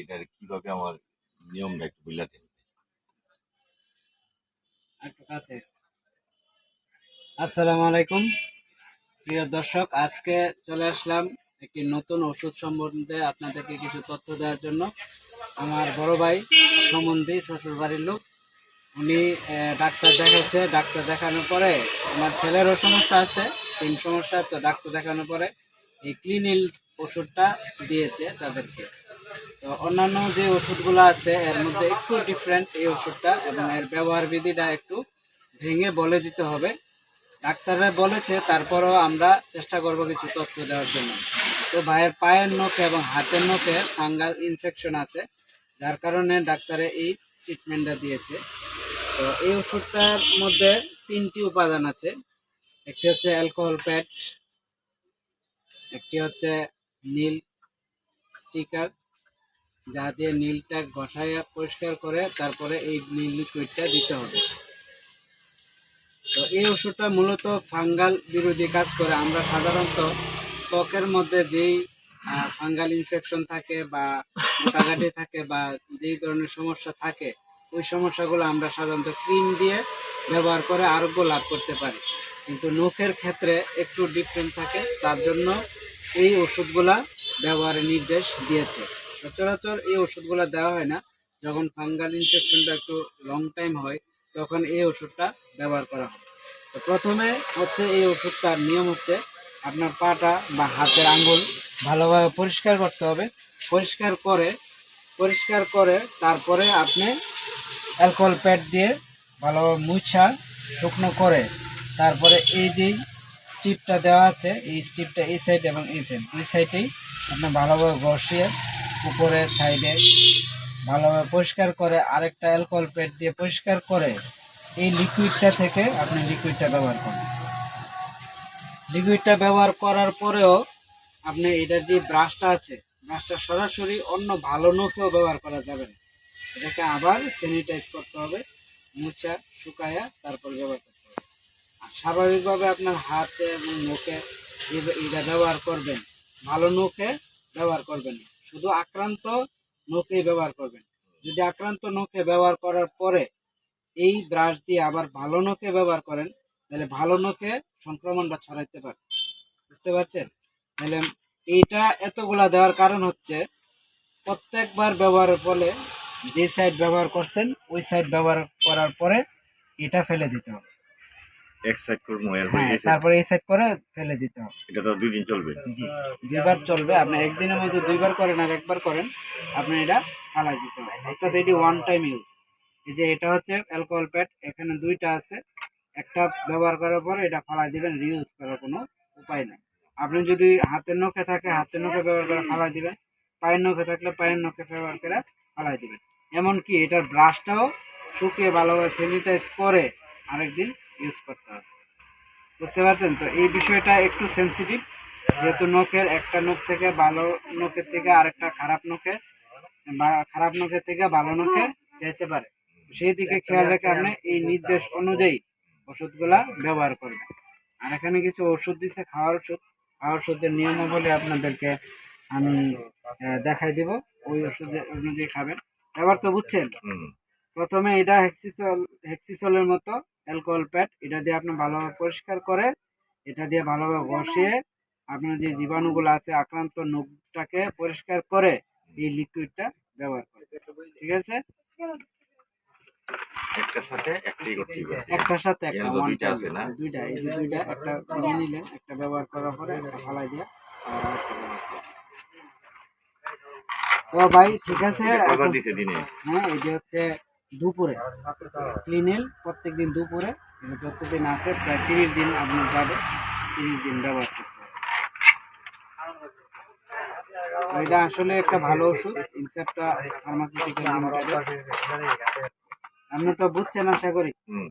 এটার কীভাবে আমার নিয়মটা একটু দেন আসসালামু আলাইকুম। প্রিয় দর্শক, আজকে চলে আসলাম একটি নতুন ওষুধ সম্বন্ধে আপনাদেরকে কিছু তথ্য দেওয়ার জন্য। আমার বড় ভাই সম্বন্ধী শ্বশুর বাড়ির লোক। উনি ডাক্তার দেখাইছে। ডাক্তার দেখানোর পরে আমার ছেলেরও সমস্যা আছে, সেম সমস্যা, তো ডাক্তার দেখানোর পরে এই ক্লিনিল ওষুধটা দিয়েছে তাদেরকে। অন্যান্য যে ওষুধগুলো আছে, এর মধ্যে একটু ডিফারেন্ট এই ওষুধটা এবং এর ব্যবহার বিধিটা একটু ভেঙে বলে দিতে হবে। ডাক্তাররা বলেছে, তারপরও আমরা চেষ্টা করব কিছু তথ্য দেওয়ার জন্য। তো ভাইয়ের পায়ের নখে এবং হাতের নখে ফাঙ্গাল ইনফেকশন আছে, যার কারণে ডাক্তারে এই ট্রিটমেন্টটা দিয়েছে। তো এই ওষুধটার মধ্যে তিনটি উপাদান আছে, একটি হচ্ছে অ্যালকোহল প্যাড একটি হচ্ছে নীল স্টিকার যা দিয়ে নীলটা ঘষাইয়া পরিষ্কার করে তারপরে এই নীল লিকুইডটা দিতে হবে। তো এই ওষুধটা মূলত ফাঙ্গাল বিরোধী কাজ করে। আমরা সাধারণত ত্বকের মধ্যে যেই ফাঙ্গাল ইনফেকশন থাকে বা মোটাঘাটি থাকে বা যেই ধরনের সমস্যা থাকে, ওই সমস্যাগুলো আমরা সাধারণত ক্রিম দিয়ে ব্যবহার করে আরোগ্য লাভ করতে পারি। কিন্তু নখের ক্ষেত্রে একটু ডিফারেন্ট থাকে। তার জন্য এই ওষুধগুলা ব্যবহারের নির্দেশ দিয়েছে। সচরাচর এই ওষুধগুলো দেওয়া হয় না। যখন ফাঙ্গাল ইনফেকশনটা একটু লং টাইম হয়, তখন এই ওষুধটা ব্যবহার করা হয়। তো প্রথমে হচ্ছে এই ওষুধটার নিয়ম হচ্ছে আপনার পাটা বা হাতের আঙ্গুল ভালোভাবে পরিষ্কার করতে হবে। পরিষ্কার করে পরিষ্কার করে তারপরে আপনি অ্যালকোহল প্যাড দিয়ে ভালোভাবে মুছা, শুকনো করে তারপরে এই যেই স্ট্রিপটা দেওয়া আছে, এই স্ট্রিপটা এই সাইড এবং এই সাইড দুই সাইডেই আপনি ভালোভাবে ঘষিয়ে উপরে সাইডে ভালোভাবে পরিষ্কার করে আরেকটা অ্যালকোহল প্যাড দিয়ে পরিষ্কার করে এই লিকুইডটা থেকে আপনি লিকুইডটা ব্যবহার করুন লিকুইডটা ব্যবহার করার পরেও আপনি এটার যে ব্রাশটা আছে ব্রাশটা সরাসরি অন্য ভালো নখেও ব্যবহার করা যাবে না। এটাকে আবার স্যানিটাইজ করতে হবে, মুছা, শুকায়া তারপর ব্যবহার করতে হবে। আর স্বাভাবিকভাবে আপনার হাতে এবং মুখে এটা ব্যবহার করবেন। ভালো নখে ব্যবহার করবেন না। শুধু আক্রান্ত নখেই ব্যবহার করবেন। যদি আক্রান্ত নখে ব্যবহার করার পরে এই ব্রাশ দিয়ে আবার ভালো নখে ব্যবহার করেন, তাহলে ভালো নখে সংক্রমণটা ছড়াইতে পারে। বুঝতে পারছেন? তাহলে এইটা এতগুলা দেওয়ার কারণ হচ্ছে, প্রত্যেকবার ব্যবহারের ফলে যে সাইড ব্যবহার করছেন, ওই সাইড ব্যবহার করার পরে এটা ফেলে দিতে হবে। এক সাইড করব এরপর হ্যাঁ তারপরে এই সাইড করে ফেলে দিতে হবে। এটা তো দুই দিন চলবে। জি দুইবার চলবে। আপনি একদিনের মধ্যে দুইবার করেন আর একবার করেন আপনি এটা ফালাই দিতে হবে। অর্থাৎ এটি ওয়ান টাইম ইউজ এই যে এটা হচ্ছে অ্যালকোহল প্যাড এখানে দুইটা আছে। একটা ব্যবহার করার পরে এটা ফালাই দিবেন রিউজ করার কোনো উপায় নেই। আপনি যদি হাতের নখে থাকে হাতের নখে ব্যবহার করে ফালাই দিবেন। পায়ের নখে থাকলে পায়ের নখে ব্যবহার করে ফালাই দিবেন। এমনকি এটার ব্রাশটাও শুকিয়ে ভালোভাবে স্যানিটাইজ করে আরেকদিন ইউজ করতে হবে। বুঝতে পারছেন? তো এই বিষয়টা একটু সেন্সিটিভ যেহেতু নখের একটা নখ থেকে ভালো নখের থেকে আরেকটা খারাপ নখে বা খারাপ নখের থেকে ভালো নখে যেতে পারে। সেই দিকে খেয়াল রেখে আপনি এই নির্দেশ অনুযায়ী ওষুধগুলা ব্যবহার করবেন। আর এখানে কিছু ওষুধ দিছে খাওয়ার ওষুধ। খাওয়ার ওষুধের নিয়মাবলী আপনাদেরকে আমি দেখাই দিব। ওই ওষুধ অনুযায়ী খাবেন। এবার তো বুঝছেন? প্রথমে এটা হেক্সিসল হেক্সিসলের মতো অ্যালকোহল প্যাড এটা দিয়ে আপনি ভালোভাবে পরিষ্কার করে এটা দিয়ে ভালোভাবে ঘষিয়ে আপনার যে জীবাণুগুলো আছে আক্রান্ত নখটাকে পরিষ্কার করে এই লিকুইডটা ব্যবহার করে ঠিক আছে একটার সাথে একটাই করতে হবে একটার সাথে একটা দুইটা আছে না? দুইটা এই যে দুইটা একটা নিয়ে নিলেন একটা ব্যবহার করার পরে একটা ফালাই দিয়ে। তো ভাই ঠিক আছে হ্যাঁ এই যে হচ্ছে দুপুরে। ক্লিনেল প্রত্যেক দিন দুপুরে। এটা প্রত্যেকদিন আছে প্রায় তিরিশ দিন আপনার যাবে তিরিশ দিন ব্যবহার করতে হবে। এটা আসলে একটা ভালো ওষুধ ইনসেপ্টা ফার্মাসিউটিক্যাল আপনি তো বুঝছেন আশা করি। হুম।